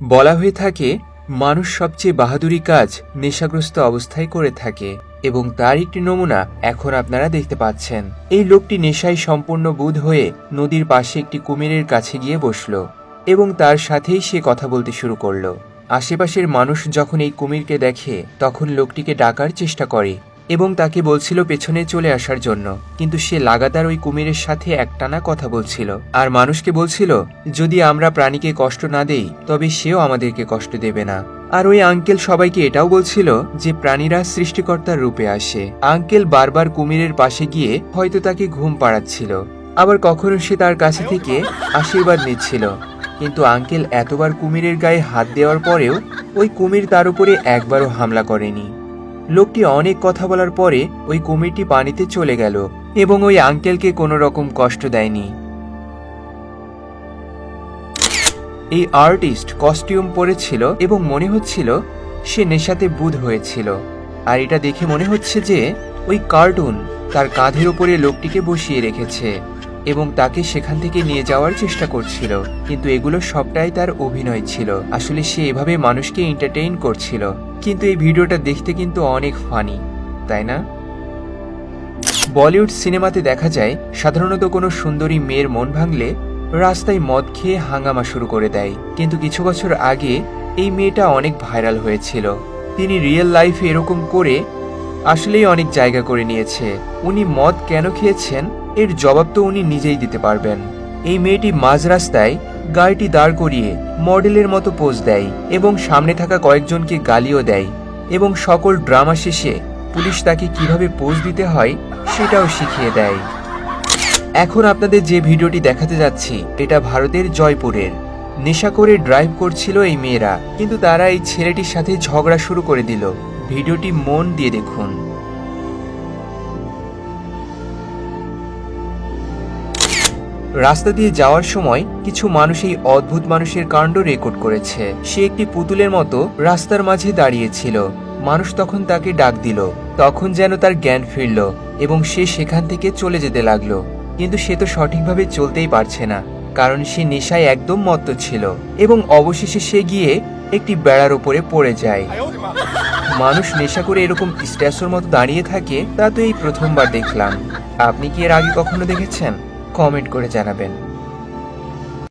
বলা হয়ে থাকে, মানুষ সবচেয়ে বাহাদুরি কাজ নেশাগ্রস্ত অবস্থায় করে থাকে এবং তার একটি নমুনা এখন আপনারা দেখতে পাচ্ছেন। এই লোকটি নেশায় সম্পূর্ণ বুধ হয়ে নদীর পাশে একটি কুমিরের কাছে গিয়ে বসল এবং তার সাথেই সে কথা বলতে শুরু করল। আশেপাশের মানুষ যখন এই কুমিরকে দেখে, তখন লোকটিকে ডাকার চেষ্টা করে। এবং তাকে বলছিল পেছনে চলে আসার জন্য, কিন্তু সে লাগাতার ওই কুমিরের সাথে একটানা কথা বলছিল। আর মানুষকে বলছিল, যদি আমরা প্রাণীকে কষ্ট না দেই, তবে সেও আমাদেরকে কষ্ট দেবে না। আর ওই আঙ্কেল সবাইকে এটাও বলছিল যে প্রাণীরা সৃষ্টিকর্তার রূপে আসে। আঙ্কেল বারবার কুমিরের পাশে গিয়ে হয়তো তাকে ঘুম পাড়াচ্ছিল। আবার কখনো সে তার কাছে থেকে আশীর্বাদ নিচ্ছিল। কিন্তু আঙ্কেল এতবার কুমিরের গায়ে হাত দেওয়ার পরেও ওই কুমির তার উপরে একবারও হামলা করেনি। লোকটি অনেক কথা বলার পরে ওই কুমিরটি পানিতে চলে গেল এবং ওই আঙ্কেলকে কোনো রকম কষ্ট দেয়নি। এই আর্টিস্ট কস্টিউম পরেছিল এবং মনে হচ্ছিল সে নেশাতে বুধ হয়েছিল। আর এটা দেখে মনে হচ্ছে যে ওই কার্টুন তার কাঁধের ওপরে লোকটিকে বসিয়ে রেখেছে। এবং তাকে সেখান থেকে নিয়ে যাওয়ার চেষ্টা করছিল, কিন্তু এগুলো সবটাই তার অভিনয় ছিল। আসলে সে এভাবে মানুষকে এন্টারটেইন করছিল। কিন্তু এই ভিডিওটা দেখতে কিন্তু অনেক ফানি তাই না? বলিউড সিনেমাতে দেখা যায়, সাধারণত কোনো সুন্দরী মেয়ের মন ভাঙলে রাস্তায় মদ খেয়ে হাঙ্গামা শুরু করে দেয়। কিন্তু কিছু বছর আগে এই মেয়েটা অনেক ভাইরাল হয়েছিল। তিনি রিয়েল লাইফে এরকম করে আসলেই অনেক জায়গা করে নিয়েছে। উনি মদ কেন খেয়েছেন? এর জবাব তো উনি নিজেই দিতে পারবেন। এই মেয়েটি মাঝ রাস্তায় গাড়িটি দাঁড় করিয়ে মডেলের মতো পোজ দেয় এবং সামনে থাকা কয়েকজনকে গালিও দেয় এবং সকল ড্রামা শেষে পুলিশ তাকে কীভাবে পোজ দিতে হয় সেটাও শিখিয়ে দেয়। এখন আপনাদের যে ভিডিওটি দেখাতে যাচ্ছি, এটা ভারতের জয়পুরের। নেশা করে ড্রাইভ করছিল এই মেয়েরা, কিন্তু তারা এই ছেলেটির সাথে ঝগড়া শুরু করে দিল। ভিডিওটি মন দিয়ে দেখুন। রাস্তা দিয়ে যাওয়ার সময় কিছু মানুষ এই অদ্ভুত মানুষের কাণ্ড রেকর্ড করেছে। সে একটি পুতুলের মতো রাস্তার মাঝে দাঁড়িয়েছিল মানুষ তখন তাকে ডাক দিল। তখন যেন তার জ্ঞান ফিরল এবং সে সেখান থেকে চলে যেতে লাগল। কিন্তু সে তো সঠিকভাবে চলতেই পারছে না, কারণ সে নেশায় একদম মত্ত ছিল এবং অবশেষে সে গিয়ে একটি বেড়ার উপরে পড়ে যায়। মানুষ নেশা করে এরকম স্ট্যাচুর মতো দাঁড়িয়ে থাকে, তা তো এই প্রথমবার দেখলাম। আপনি কি এর আগে কখনো দেখেছেন? কমেন্ট করে জানাবেন।